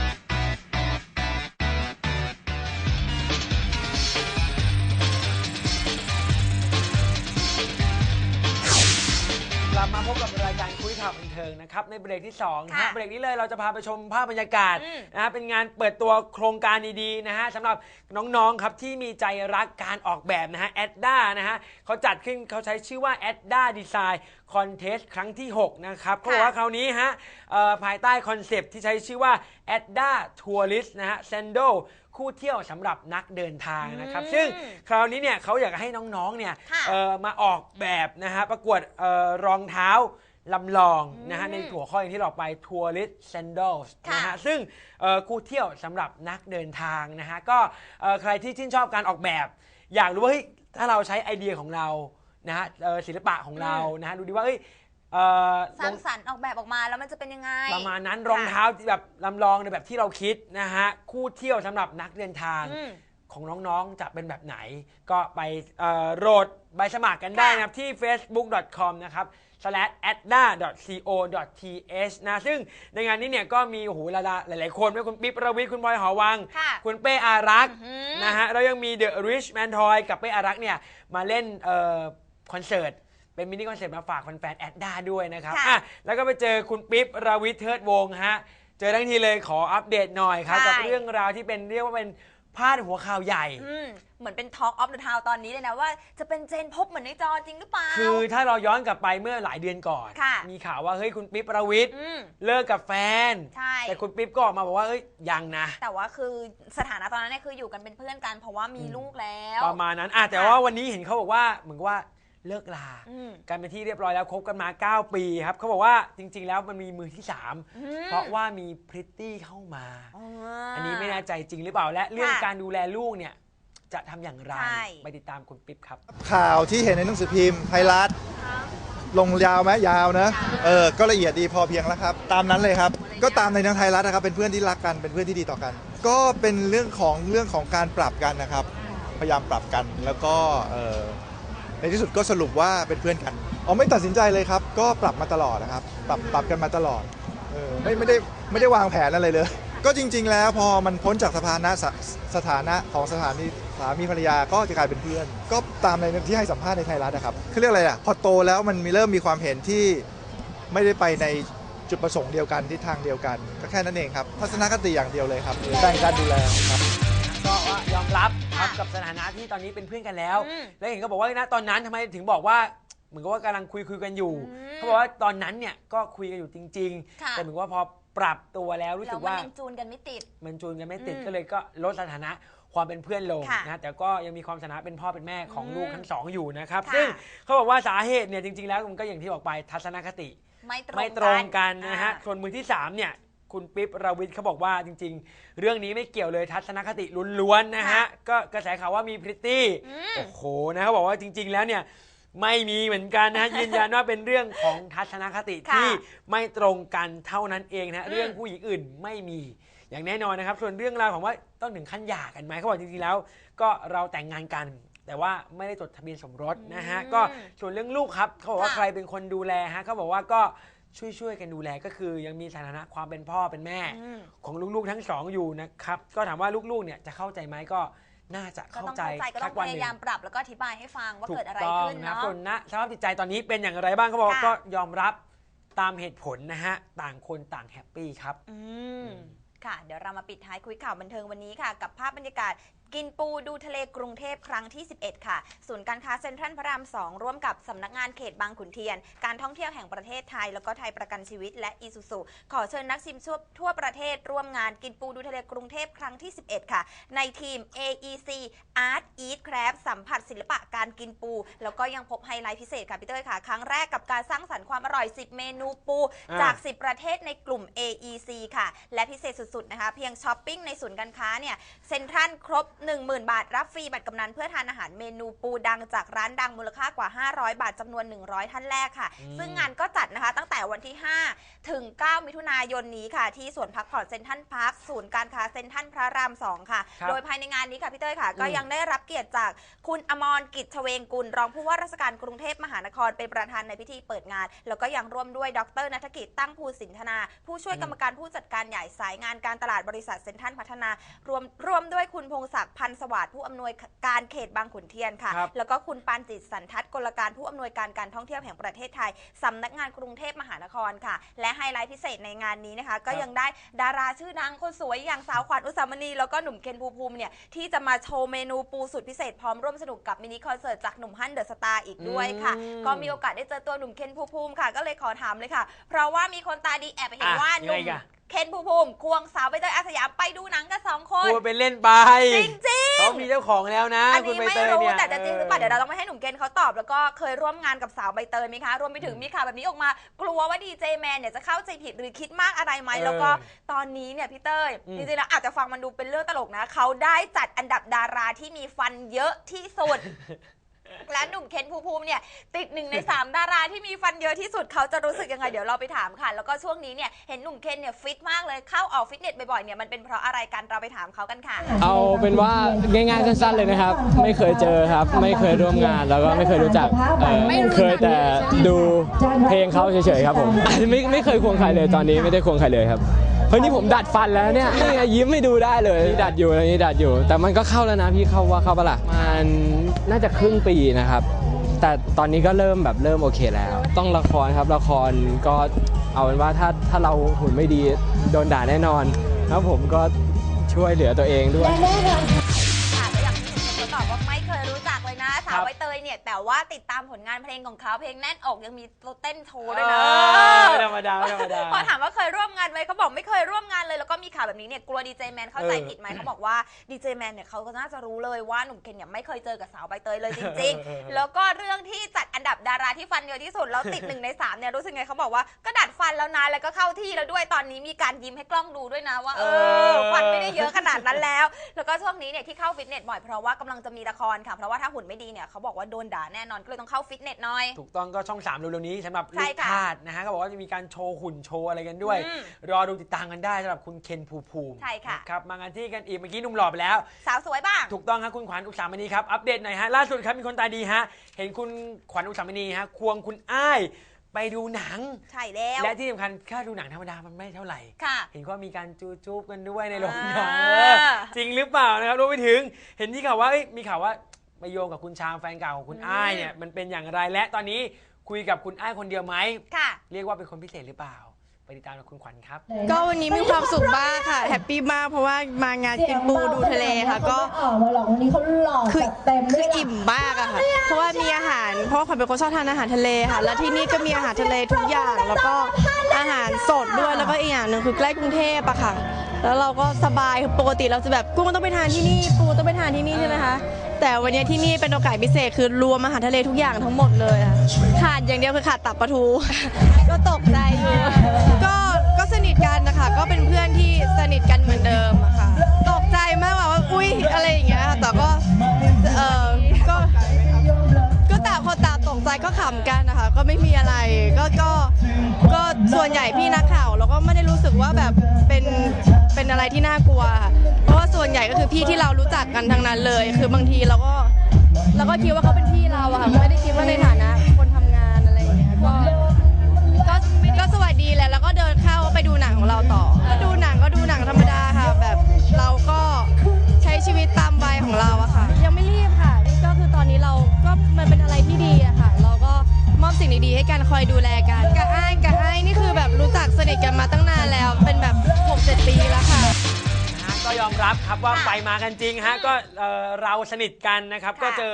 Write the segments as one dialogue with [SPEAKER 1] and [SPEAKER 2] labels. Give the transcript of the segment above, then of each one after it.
[SPEAKER 1] 6677
[SPEAKER 2] ข่าวบันเทิงนะครับในเบรกที่2นะฮะ
[SPEAKER 3] ค่ะ
[SPEAKER 2] เบรกนี้เลยเราจะพาไปชมภาพบรรยากาศ
[SPEAKER 3] อืม
[SPEAKER 2] นะฮะเป็นงานเปิดตัวโครงการดีๆนะฮะสำหรับน้องๆครับที่มีใจรักการออกแบบนะฮะแอดด้านะฮะเขาจัดขึ้นเขาใช้ชื่อว่าแอดด้าดีไซน์คอนเทสครั้งที่ 6 นะครับเขาบอกว่าคราวนี้ฮะเอ่อภายใต้คอนเซปต์ที่ใช้ชื่อว่าแอดด้าทัวริสนะฮะเซนโดคู่เที่ยวสำหรับนักเดินทางนะครับ
[SPEAKER 3] อืม
[SPEAKER 2] ซึ่ง คราวนี้เนี่ยเขาอยากให้น้องๆเนี่ย
[SPEAKER 3] ค่ะ
[SPEAKER 2] เอ่อมาออกแบบนะฮะประกวดเอ่อรองเท้า ลำลองนะฮะ
[SPEAKER 3] อืม
[SPEAKER 2] ในหัวข้ออย่างที่เราไปทัวริสแซนดลส์
[SPEAKER 3] ค่ะ
[SPEAKER 2] นะฮะซึ่งเอ่อคู่เที่ยวสำหรับนักเดินทางนะฮะก็เอ่อใครที่ชื่นชอบการออกแบบ อยากรู้ว่าเฮ้ยถ้าเราใช้ไอเดียของเรานะฮะเอ่อศิลปะของเรานะฮะดูดีว่าเอ้ยเอ่อ
[SPEAKER 3] สร้างสรรค์ออกแบบออกมาแล้วมันจะเป็นยังไง
[SPEAKER 2] ประมาณนั้นรองเท้าที่แบบลำลองในแบบที่เราคิดนะฮะคู่เที่ยวสำหรับนักเดินทาง
[SPEAKER 3] อืม
[SPEAKER 2] ของน้องๆ จะเป็นแบบไหน ก็ไปเอ่อโหลดใบสมัครกันได้นะครับ ที่ facebook.com นะครับ slash adda co th นะ ซึ่งในงานนี้เนี่ยก็มีโอ้โหหลายๆหลายๆคนไม่ว่าคุณปิ๊บประวิทย์คุณบอยหอวัง
[SPEAKER 3] ค่ะ
[SPEAKER 2] คุณเป้อารักษ์
[SPEAKER 3] อื้อหือ
[SPEAKER 2] นะฮะแล้วยังมี The Rich Man Toy กับเป้อารักษ์เนี่ย มาเล่นเอ่อคอนเสิร์ตเป็นมินิคอนเสิร์ตมาฝากแฟนๆแอดด้าด้วยนะครับ
[SPEAKER 3] ค่ะ
[SPEAKER 2] อะแล้วก็ไปเจอคุณปิ๊บราวิทย์เทิดวงศ์ฮะ เจอทั้งทีเลยขออัปเดตหน่อยครับ
[SPEAKER 3] ใช่
[SPEAKER 2] กับเรื่องราวที่เป็นเรียกว่าเป็น พาดหัวข่าวใหญ่
[SPEAKER 3] อืมเหมือนเป็น Talk of the Town ตอนนี้เลยนะว่าจะเป็นเจนพบเหมือนในจอจริงหรือเปล่า
[SPEAKER 2] คือถ้าเราย้อนกลับไปเมื่อหลายเดือนก่อน
[SPEAKER 3] ค่ะ
[SPEAKER 2] มีข่าวว่าเฮ้ยคุณปิ๊บประวิทย์
[SPEAKER 3] อืม
[SPEAKER 2] เลิกกับแฟน
[SPEAKER 3] ใช่
[SPEAKER 2] แต่คุณปิ๊บก็ออกมาบอกว่าเอ้ยยังนะ
[SPEAKER 3] แต่ว่าคือสถานะตอนนั้นเนี่ยคืออยู่กันเป็นเพื่อนกัน เพราะว่ามีลูกแล้ว
[SPEAKER 2] ประมาณนั้นอะแต่
[SPEAKER 3] ค่ะ
[SPEAKER 2] ว่าวันนี้เห็นเขาบอกว่าเหมือนกับว่า เลิกลา
[SPEAKER 3] อืม
[SPEAKER 2] กันเป็นที่เรียบร้อยแล้วคบกันมา 9 ปีครับเขาบอกว่าจริง ๆ แล้วมันมีมือที่3
[SPEAKER 3] อืม
[SPEAKER 2] เพราะว่ามีพริตตี้เข้ามา
[SPEAKER 3] อ๋อ
[SPEAKER 2] อันนี้ไม่แน่ใจจริงหรือเปล่าและเรื่อง
[SPEAKER 3] ค่ะ
[SPEAKER 2] การดูแลลูกเนี่ยจะทำอย่างไร
[SPEAKER 3] ใช่
[SPEAKER 2] ไปติดตามคุณปิ๊บครับ
[SPEAKER 4] ข่าวที่เห็นในหนังสือพิมพ์ไทยรัฐลงยาวไหมยาวนะเออก็ละเอียดดีพอเพียงแล้วครับ ตามนั้นเลยครับ ก็ตามในหนังไทยรัฐนะครับ เป็นเพื่อนที่รักกันเป็นเพื่อนที่ดีต่อกัน ก็เป็นเรื่องของเรื่องของการปรับกันนะครับ พยายามปรับกันแล้วก็เออ ในที่สุดก็สรุปว่าเป็นเพื่อนกันอ๋อไม่ตัดสินใจเลยครับ ก็ปรับมาตลอดนะครับ ปรับปรับกันมาตลอดเออไม่ไม่ได้ไม่ได้วางแผนอะไรเลย ก็จริง ๆ แล้วพอมันพ้นจากสถานะสสถานะของสถานีสามีภรรยาก็จะกลายเป็นเพื่อน ก็ตามในที่ให้สัมภาษณ์ในไทยรัฐนะครับเขาเรียกอะไรอะพอโตแล้วมันมีเริ่มมีความเห็นที่ไม่ได้ไปในจุดประสงค์เดียวกันทิศทางเดียวกัน ก็แค่นั้นเองครับทัศนคติอย่างเดียวเลยครับแบ่งการดูแลครับ
[SPEAKER 2] ก็ว่ายอมรับ ครับ
[SPEAKER 3] ค่ะ
[SPEAKER 2] กับสถานะที่ตอนนี้เป็นเพื่อนกันแล้ว
[SPEAKER 3] อืม
[SPEAKER 2] แล้วเห็นก็บอกว่าณตอนนั้นทำไมถึงบอกว่าเหมือนกับว่ากำลังคุยคุยกันอยู่
[SPEAKER 3] อืม
[SPEAKER 2] เขาบอกว่าตอนนั้นเนี่ยก็คุยกันอยู่จริง
[SPEAKER 3] ค่ะ
[SPEAKER 2] ๆ แต่เหมือนกับว่าพอปรับตัวแล้วรู้
[SPEAKER 3] แล้
[SPEAKER 2] สึ
[SPEAKER 3] ว
[SPEAKER 2] ก
[SPEAKER 3] มัน
[SPEAKER 2] ว่า
[SPEAKER 3] ยังจูนกันไม่ติด
[SPEAKER 2] มันจูนกันไม่ติด
[SPEAKER 3] อืม
[SPEAKER 2] ก็เลยก็ลดสถานะความเป็นเพื่อนลง
[SPEAKER 3] ค่ะ
[SPEAKER 2] นะแต่ก็ยังมีความสถานะเป็นพ่อเป็นแม่ของ
[SPEAKER 3] อืม
[SPEAKER 2] ลูกทั้งสองอยู่นะครับ
[SPEAKER 3] ค่ะ
[SPEAKER 2] ซึ่งเขาบอกว่าสาเหตุเนี่ยจริง ๆ แล้วมันก็อย่างที่บอกไปทัศนคติ
[SPEAKER 3] ไม่ตรง
[SPEAKER 2] ไม่ตรงกันนะฮะ
[SPEAKER 3] อ่า
[SPEAKER 2] ส่วนมือที่สามเนี่ย คุณปิ๊บราวิทย์เขาบอกว่าจริง ๆ เรื่องนี้ไม่เกี่ยวเลยทัศนคติล้วนๆนะฮะ
[SPEAKER 3] ค่ะ
[SPEAKER 2] ก็กระแสข่าวว่ามีพริตตี้
[SPEAKER 3] อืม
[SPEAKER 2] โอ้โหนะเขาบอกว่าจริง ๆ แล้วเนี่ยไม่มีเหมือนกันนะฮะยืนยันว่าเป็นเรื่องของทัศนคติ
[SPEAKER 3] ค่ะ
[SPEAKER 2] ที่ไม่ตรงกันเท่านั้นเองนะฮะ
[SPEAKER 3] อืม
[SPEAKER 2] เรื่องผู้หญิงอื่นไม่มีอย่างแน่นอนนะครับ ส่วนเรื่องราวของว่าต้องถึงขั้นหย่ากันไหมเขาบอกจริงๆแล้ว ก็เราแต่งงานกัน แต่ว่าไม่ได้จดทะเบียนสมรสนะฮะ
[SPEAKER 3] อืม
[SPEAKER 2] ก็ส่วนเรื่องลูกครับเขาบอกว่า
[SPEAKER 3] ค่ะ
[SPEAKER 2] ใครเป็นคนดูแลฮะเขาบอกว่าก็ ช่วยๆกันดูแลก็คือยังมีสถานะความเป็นพ่อเป็นแม่
[SPEAKER 3] อืม
[SPEAKER 2] ของลูกๆทั้งสองอยู่นะครับ ก็ถามว่าลูกๆเนี่ยจะเข้าใจไหมก็น่าจะ
[SPEAKER 3] ก็
[SPEAKER 2] เข้า
[SPEAKER 3] ต้อง
[SPEAKER 2] ใจ
[SPEAKER 3] เข้าใจก็ต้
[SPEAKER 2] สั
[SPEAKER 3] อกง
[SPEAKER 2] วัน
[SPEAKER 3] พ
[SPEAKER 2] หนึ่
[SPEAKER 3] ยางยามปรับแล้วก็อธิบายให้ฟังว่า
[SPEAKER 2] ถู
[SPEAKER 3] เกิ
[SPEAKER 2] ก
[SPEAKER 3] ดอะไร
[SPEAKER 2] ต้อง
[SPEAKER 3] ขึ้น
[SPEAKER 2] นะ
[SPEAKER 3] เนาะ
[SPEAKER 2] ส่วนณสภาพจิตใจตอนนี้เป็นอย่างไรบ้างเขาบอกว่า
[SPEAKER 3] ค่ะ
[SPEAKER 2] ก็ยอมรับตามเหตุผลนะฮะ ต่างคนต่างแฮปปี้ครับ
[SPEAKER 3] อืม ค่ะ เดี๋ยวเรามาปิดท้ายคุยข่าวบันเทิงวันนี้ค่ะ กับภาพบรรยากาศ กินปูดูทะเลกรุงเทพครั้งที่ 11 ค่ะ ศูนย์การค้าเซ็นทรัลพระราม 2 ร่วมกับสำนักงานเขตบางขุนเทียน การท่องเที่ยวแห่งประเทศไทย แล้วก็ไทยประกันชีวิตและอีซูซูขอเชิญนักชิมทั่วทั่วประเทศร่วมงานกินปูดูทะเลกรุงเทพครั้งที่ 11 ค่ะ ในทีม AEC Art Eat Craft สัมผัสศิลปะการกินปู แล้วก็ยังพบไฮไลท์พิเศษค่ะพี่เต้ยค่ะ ครั้งแรกกับการสร้างสรรค์ความอร่อย 10 เมนูปู
[SPEAKER 2] อ่า
[SPEAKER 3] จาก 10 ประเทศในกลุ่ม AEC ค่ะ และพิเศษสุดๆนะคะ เพียงช้อปปิ้งในศูนย์การค้าเนี่ยเซ็นทรัลครบ10,000 บาท รับฟรีบัตรกำนันเพื่อทานอาหารเมนูปูดังจากร้านดังมูลค่ากว่า 500 บาทจำนวน 100 ท่านแรกค่ะ
[SPEAKER 2] อืม
[SPEAKER 3] ซึ่งงานก็จัดนะคะตั้งแต่วันที่ 5 ถึง 9 มิถุนายนนี้ค่ะ ที่สวนพักผ่อนเซ็นทรัลพาร์คศูนย์การค้าเซ็นทรัลพระราม 2 ค่ะ
[SPEAKER 2] ครับ
[SPEAKER 3] โดยภายในงานนี้ค่ะพี่เต้ยค่ะ ก็
[SPEAKER 2] อืม
[SPEAKER 3] ยังได้รับเกียรติจากคุณอมรกิจชเวงกุล รองผู้ว่าราชการกรุงเทพมหานครเป็นประธานในพิธีเปิดงาน แล้วก็ยังร่วมด้วยดรนัฐกิจตั้งภูสินธนา ผู้ช่วยกรรมการผู้จัดการใหญ่สายงานการตลาดบริษัทเซ็นทรัลพัฒนารวมร่วมด้วยคุณพงศักดิ์พันธ์สวัสดิ์ผู้อำนวยการเขตบางขุนเทียนค่ะ
[SPEAKER 2] ครับ
[SPEAKER 3] แล้วก็คุณปานจิตสันทัศน์กลการผู้อำนวยการการท่องเที่ยวแห่งประเทศไทยสำนักงานกรุงเทพมหานครค่ะ และไฮไลท์พิเศษในงานนี้นะคะ ก็ยังได้ดาราชื่อดังคนสวยอย่างสาวขวัญอุสามณีแล้วก็หนุ่มเคนภูมิภูมิเนี่ยที่จะมาโชว์เมนูปูสุดพิเศษพร้อมร่วมสนุกกับมินิคอนเสิร์ตจากหนุ่มฮั่นเดอะสตาร์อีกด้วยค่ะ
[SPEAKER 2] อืม
[SPEAKER 3] ก็มีโอกาสได้เจอตัวหนุ่มเคนภูมิภูมิค่ะ ก็เลยขอถามเลยค่ะ เพราะว่ามีคนตาดีแอบไปเห็น
[SPEAKER 2] อะ
[SPEAKER 3] ว่าห
[SPEAKER 2] ยัง
[SPEAKER 3] นุ่
[SPEAKER 2] ไง
[SPEAKER 3] ม
[SPEAKER 2] กะ
[SPEAKER 3] เคนภูมิภูมิควงสาวใบเตยอาสยามไปดูหนังกันสองคน
[SPEAKER 2] พูดไปเล่นไป
[SPEAKER 3] จริงจริง
[SPEAKER 2] เขามีเจ้าของแล้วนะ
[SPEAKER 3] อัน
[SPEAKER 2] คุณ
[SPEAKER 3] นี้
[SPEAKER 2] ใบ
[SPEAKER 3] ไม่
[SPEAKER 2] เตย
[SPEAKER 3] รู้
[SPEAKER 2] เนี่ย
[SPEAKER 3] แต่จะจริงหรือเปล่าเดี๋ยวเราต้องไปให้หนุ่มเกณฑ์เขาตอบแล้วก็เคยร่วมงานกับสาวใบเตยไหมคะรวมไปถึงมีข่าวแบบนี้ออกมา กลัวว่าดีเจแมนเนี่ยจะเข้าใจผิดหรือคิดมากอะไรไหม
[SPEAKER 2] เออ
[SPEAKER 3] แล้วก็ตอนนี้เนี่ยพี่เต้ย
[SPEAKER 2] อืม
[SPEAKER 3] จริงๆแล้วอาจจะฟังมันดูเป็นเรื่องตลกนะเขาได้จัดอันดับดาราที่มีฟันเยอะที่สุด และหนุ่มเคนภูมิภูมิเนี่ยติดหนึ่งในสามดาราที่มีฟันเยอะที่สุดเขาจะรู้สึกยังไง เดี๋ยวเราไปถามค่ะ แล้วก็ช่วงนี้เนี่ยเห็นหนุ่มเคนเนี่ยฟิตมากเลยเข้าออกฟิตเนสบ่อยๆเนี่ยมันเป็นเพราะอะไรกันเราไปถามเขากันค่ะ
[SPEAKER 5] เอาเป็นว่าง่ายๆสั้นๆเลยนะครับ ไม่เคยเจอครับ ไม่เคยร่วมงานแล้วก็ไม่เคยรู้จักเอ่อเคยแต่ดูเพลงเขาเฉยๆครับผมไม่ไม่เคยควงใครเลยตอนนี้ไม่ได้ควงใครเลยครับ เฮ้ยนี่ผมดัดฟันแล้วเนี่ยนี่ไงยิ้มให้ดูได้เลยนี่ดัดอยู่แล้วนี่ดัดอยู่ แต่มันก็เข้าแล้วนะพี่เข้าว่าเข้าปะล่ะมันน่าจะครึ่งปีนะครับ แต่ตอนนี้ก็เริ่มแบบเริ่มโอเคแล้ว ต้องละครครับละครก็เอาเป็นว่าถ้าถ้าเราหุ่นไม่ดีโดนด่าแน่นอน แล้วผมก็ช่วยเหลือตัวเองด้วย
[SPEAKER 3] ค่ะก็อย่างที่หนุ่มเคนเขาตอบว่าไม่เคยรู้จักเลย นะสา
[SPEAKER 2] ครั
[SPEAKER 3] ว
[SPEAKER 2] บ
[SPEAKER 3] ใบเตยเนี่ย แต่ว่าติดตามผลงานเพลงของเขาเพลงแน่นอกยังมีเต้นโชว์
[SPEAKER 2] เอ
[SPEAKER 3] ด้วยนะ
[SPEAKER 2] อไม่ธรรมดาไม่ธรรมดา
[SPEAKER 3] พอถามว่าเคยร่วมงานไหมเขาบอกไม่เคยร่วมงานเลยแล้วก็มีข่าวแบบนี้เนี่ยกลัวดีเจแมนเข้าใจ
[SPEAKER 2] เออ
[SPEAKER 3] ผิดไหมเขาบอกว่าดีเจแมนเนี่ยเขาก็น่าจะรู้เลยว่าหนุ่มเคนเนี่ยไม่เคยเจอกับสาวใบเตยเลยจริง ๆ แล้วก็เรื่องที่จัดอันดับดาราที่ฟันเยอะที่สุดแล้วติดหนึ่งในสามเนี่ยรู้สึกไงเขาบอกว่าก็ดัดฟันแล้วนะแล้วก็เข้าที่แล้วด้วยตอนนี้มีการยิ้มให้กล้องดูด้วยนะว่าเออฟันไม่ได้เยอะขนาดนั้นแล้ว แล้วก็ช่วงนี้เนี่ยที่เข้าฟิตเนสบ่อยเพราะว่ากำลังจะมีละครค่ะเพราะว่าถ้าหุ่นไม่ดีเนี่ยเขาบอกว่าโดนด่าแน่นอนก็เลยต้องเข้าฟิตเนสหน่อย
[SPEAKER 2] ถูกต้องก็ช่อง 3 เร็วๆนี้สำหรับ
[SPEAKER 3] ใช่
[SPEAKER 2] ลูก
[SPEAKER 3] ค่ะ
[SPEAKER 2] ทาสนะฮะก็บอกว่าจะมีการโชว์หุ่นโชว์อะไรกันด้วย
[SPEAKER 3] อืม
[SPEAKER 2] รอดูติดตามกันได้สำหรับคุณเคนภูมิภูมิ
[SPEAKER 3] ใช่ค่ะ
[SPEAKER 2] นะครับมางานที่กันอีกเมื่อกี้หนุ่มหล่อไปแล้ว
[SPEAKER 3] สาวสวยบ้าง
[SPEAKER 2] ถูกต้องครับคุณขวัญอุสามณีครับอัปเดตหน่อยฮะล่าสุดครับมีคนตาดีฮะเห็นคุณขวัญอุสามณีฮะควงคุณอ้ายไปดูหนัง
[SPEAKER 3] ใช่แล้ว
[SPEAKER 2] และที่สำคัญค่าดูหนังธรรมดามันไม่เท่าไหร่
[SPEAKER 3] ค่ะ
[SPEAKER 2] เห็นว่ามีการจูจูบกันด้วยในโรงหนัง
[SPEAKER 3] อ่า
[SPEAKER 2] เออจริงหรือเปล่านะครับรวมไปถึง เห็นที่ข่าวว่าเอ้ยมีข่าวว่า ไปโยงกับคุณชามแฟนเก่าของคุณอ้ายเนี่ยมันเป็นอย่างไรและตอนนี้คุยกับคุณอ้ายคนเดียวไหม
[SPEAKER 3] ค่ะ
[SPEAKER 2] เรียกว่าเป็นคนพิเศษหรือเปล่า ไปติดตามกับคุณขวัญครับ
[SPEAKER 6] ก็วันนี้มีความสุขมากค่ะแฮปปี้มากเพราะว่ามางานกินปูดูทะเลค่ะ ก็
[SPEAKER 7] ออกมาหรอกวันนี้เขาหล่อ
[SPEAKER 6] คือ
[SPEAKER 7] จัดเต็ม
[SPEAKER 6] คื
[SPEAKER 7] ด้
[SPEAKER 6] อ
[SPEAKER 7] วยนะ
[SPEAKER 6] อิ่มมากอะค่ะ เพราะว่ามีอาหาร เพราะว่าขวัญเป็นคนชอบทานอาหารทะเลค่ะ แล้วที่นี่ก็มีอาหารทะเลทุกอย่าง แล้วก็อาหารสดด้วยแล้วก็อีกอย่างหนึ่งคือใกล้กรุงเทพอะค่ะ แล้วเราก็สบายคือปกติเราจะแบบกุ้งต้องไปทานที่นี่ปูต้องไปทานที่นี่ใช่ไหมคะ แต่วันนี้ที่นี่เป็นโอกาสพิเศษคือรวมอาหารทะเลทุกอย่างทั้งหมดเลยอะขาดอย่างเดียวคือขาดตับปลาทู ก็ตกใจอยู่ก็ก็สนิทกันนะคะ ก็เป็นเพื่อนที่สนิทกันเหมือนเดิมอะค่ะ ตกใจมากว่าว่าอุ้ยอะไรอย่างเงี้ยค่ะแต่ก็ ต่างตกใจก็ขำกันนะคะ ก็ไม่มีอะไรก็ก็ก็ส่วนใหญ่พี่นักข่าวเราก็ไม่ได้รู้สึกว่าแบบเป็นเป็นอะไรที่น่ากลัวค่ะเพราะว่าส่วนใหญ่ก็คือพี่ที่เรารู้จักกันทั้งนั้นเลย คือบางทีเราก็เราก็คิดว่าเขาเป็นพี่เราอะค่ะไม่ได้คิดว่าในฐานะคนทำงานอะไรอย่างเงี้ยก็ก็ก็สวัสดีแหละแล้วก็เดินเข้าไปดูหนังของเราต่อ คอยดูแลกันกับอ้ายกับอ้ายนี่คือแบบรู้จักสนิทกันมาตั้งนานแล้ว เป็นแบบ 6-7 ปีแล้วค่ะ
[SPEAKER 2] นะฮะก็ยอมรับครับว่า
[SPEAKER 3] ค่ะ
[SPEAKER 2] ไปมากันจริงฮะก็เอ่อเราสนิทกันนะครับ
[SPEAKER 3] ค่ะ
[SPEAKER 2] ก็เจอ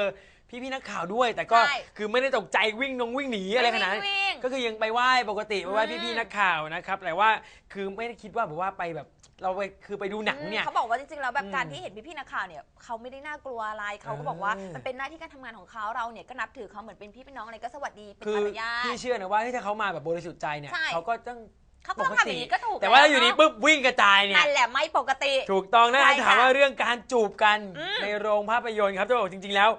[SPEAKER 2] พี่พี่ๆนักข่าวด้วย แต่ก็
[SPEAKER 3] ใช่
[SPEAKER 2] คือไม่ได้ตกใจวิ่งนงวิ่งหนีอะไรขนาดนั้น
[SPEAKER 3] ไม่วิ่ง
[SPEAKER 2] ก็คือยังไปไหว้ปกติไปไหว้
[SPEAKER 3] อืม
[SPEAKER 2] พี่พี่ๆนักข่าวนะครับแต่ว่าคือไม่ได้คิดว่าแบบว่าไปแบบเราไปคือไปดูหนังเนี่ย
[SPEAKER 3] เขาบอกว่าจริงๆแล้วแบบ
[SPEAKER 2] อืม
[SPEAKER 3] การที่เห็นพี่ๆนักข่าวเนี่ยเขาไม่ได้น่ากลัวอะไรเขาก็บอกว่า
[SPEAKER 2] เออ
[SPEAKER 3] มันเป็นหน้าที่การทำงานของเขาเราเนี่ยก็นับถือเขาเหมือนเป็นพี่เป็นน้องอะไรก็สวัสดีเป็น
[SPEAKER 2] คือ
[SPEAKER 3] มารยาท
[SPEAKER 2] พี่เชื่อนะว่าเฮ้ยถ้าเขามาแบบบริสุทธิ์ใจเนี่ย
[SPEAKER 3] ใช่
[SPEAKER 2] เขาก็ต้อง
[SPEAKER 3] เขาก็ต้องทำอย่างนี้ก็ถูก
[SPEAKER 2] แต่ว่า
[SPEAKER 3] แล้ว
[SPEAKER 2] อยู่ดี
[SPEAKER 3] เนอะ
[SPEAKER 2] ปุ๊บวิ่งกระจายเนี่ย
[SPEAKER 3] นั่นแหละไม่ปกติ
[SPEAKER 2] ถูกต้องนะ
[SPEAKER 3] ใช่ค่ะ
[SPEAKER 2] ถามว่าเรื่องการจูบกัน
[SPEAKER 3] อืม
[SPEAKER 2] ในโรงภาพยนตร์ครับจะบอกจริง ๆ แล้ว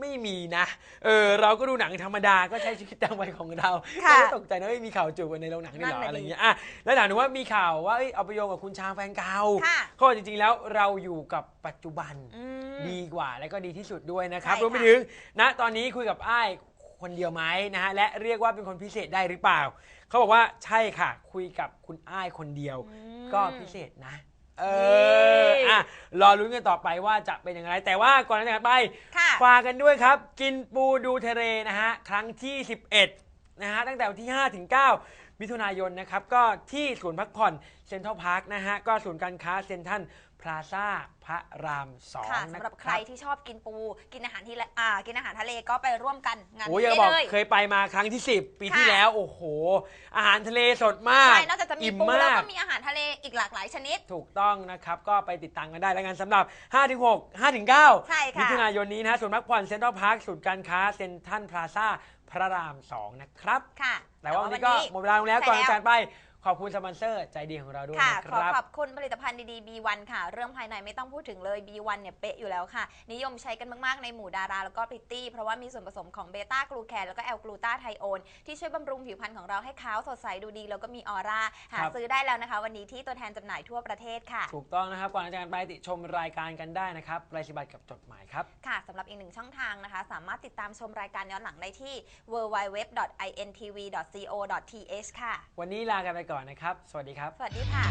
[SPEAKER 2] ไม่มีนะ เออเราก็ดูหนังธรรมดาก็ใช้ชีวิตตามวัยของเรา
[SPEAKER 3] ค่ะ
[SPEAKER 2] ก็ตกใจนะว่ามีข่าวจูบกันในโรงหนังนี่เหรอ
[SPEAKER 3] นั่นน่ะ
[SPEAKER 2] อะไร
[SPEAKER 3] ดิ
[SPEAKER 2] เงี้ยอะแล้วถามหนูว่ามีข่าวว่าเอ้ยเอาไปโยงกับคุณชางแฟนเก่า
[SPEAKER 3] ค่ะ
[SPEAKER 2] เขาบอกจริงๆแล้วเราอยู่กับปัจจุบัน
[SPEAKER 3] อืม
[SPEAKER 2] ดีกว่าและก็ดีที่สุดด้วยนะครับ
[SPEAKER 3] ใช่
[SPEAKER 2] รวมไป
[SPEAKER 3] ค่ะ
[SPEAKER 2] ถึงนะตอนนี้คุยกับอ้ายคนเดียวไหมนะฮะและเรียกว่าเป็นคนพิเศษได้หรือเปล่า เขาบอกว่าใช่ค่ะ คุยกับคุณอ้ายคนเดียว ก็พิเศษนะ เออ
[SPEAKER 3] นี่
[SPEAKER 2] อะรอลุ้นกันต่อไปว่าจะเป็นอย่างไร แต่ว่าก่อนจะจากไป
[SPEAKER 3] ค่ะ
[SPEAKER 2] ฝากกันด้วยครับ กินปูดูทะเลนะฮะ ครั้งที่ 11 นะฮะ ตั้งแต่วันที่ 5 ถึง 9 มิถุนายนนะครับ ก็ที่ศูนย์พักผ่อนเซ็นทรัลพาร์คนะฮะ ก็ศูนย์การค้าเซ็นทรัล พลาซ่าพระรามสอง
[SPEAKER 3] ค่ะ
[SPEAKER 2] นะ
[SPEAKER 3] สำหรับ
[SPEAKER 2] ค
[SPEAKER 3] ใคร
[SPEAKER 2] รับ
[SPEAKER 3] ที่ชอบกินปู กินอาหารที่ละอ่า กินอาหารทะเลก็ไปร่วมกันงาน
[SPEAKER 2] โอ้ย
[SPEAKER 3] นี้
[SPEAKER 2] ยัง
[SPEAKER 3] ได้
[SPEAKER 2] บอก
[SPEAKER 3] เลย
[SPEAKER 2] เคยไปมาครั้งที่ 10 ปีที่
[SPEAKER 3] ค่ะ
[SPEAKER 2] แล้วโอ้โห อาหารทะเลสดมาก
[SPEAKER 3] ใช่นอกจากจะมี
[SPEAKER 2] อิ่ม
[SPEAKER 3] ปูแล้ว
[SPEAKER 2] มาก
[SPEAKER 3] ก็มีอาหารทะเลอีกหลากหลายชนิด
[SPEAKER 2] ถูกต้องนะครับ ก็ไปติดตามกันได้แล้วกันสำหรับ 5-6 5-9
[SPEAKER 3] ใช่ค่ะ
[SPEAKER 2] มิถุนายนนี้นะฮะศูนย์พักผ่อนเซ็นทรัลพาร์คศูนย์การค้าเซ็นทรัลพลาซ่าพระราม 2 นะครับ
[SPEAKER 3] ค่ะ
[SPEAKER 2] แต่ว่าวันนี้ก็หมดเวลาลงแล้ว
[SPEAKER 3] ใช่
[SPEAKER 2] ก่อน
[SPEAKER 3] แล้ว
[SPEAKER 2] อาจารย์ไป ขอบคุณสปอนเซอร์ใจดีของเราด้วย
[SPEAKER 3] ค่ะ
[SPEAKER 2] นะค
[SPEAKER 3] ขอ
[SPEAKER 2] รับ
[SPEAKER 3] ขอบคุณผลิตภัณฑ์ดีๆ B1 ค่ะ เรื่องภายในไม่ต้องพูดถึงเลย B1 เนี่ยเป๊ะอยู่แล้วค่ะ นิยมใช้กันมาก ๆ ในหมู่ดาราแล้วก็พริตตี้ เพราะว่ามีส่วนผสมของเบต้ากลูแคนแล้วก็แอลกลูตาไทโอน ที่ช่วยบำรุงผิวพรรณของเราให้ขาวสดใสดูดี แล้วก็มีออร่า หา
[SPEAKER 2] ครับ
[SPEAKER 3] ซื้อได้แล้วนะคะ วันนี้ที่ตัวแทนจำหน่ายทั่วประเทศค่ะ
[SPEAKER 2] ถูกต้องนะครับ ก่อนอาจารย์ไปติชมรายการกันได้นะครับรายสิบัตรกับจดหมายครับ
[SPEAKER 3] ค่ะสำหรับอีกหนึ่งช่องทางนะคะ สามารถติดตามชมรายการย้อนหลังได้ที่ www.intv.co.th ค่ะ
[SPEAKER 2] วันนี้ลากันไปก่อนนะครับ สวัสดีครับ
[SPEAKER 3] สวัสดีค่ะ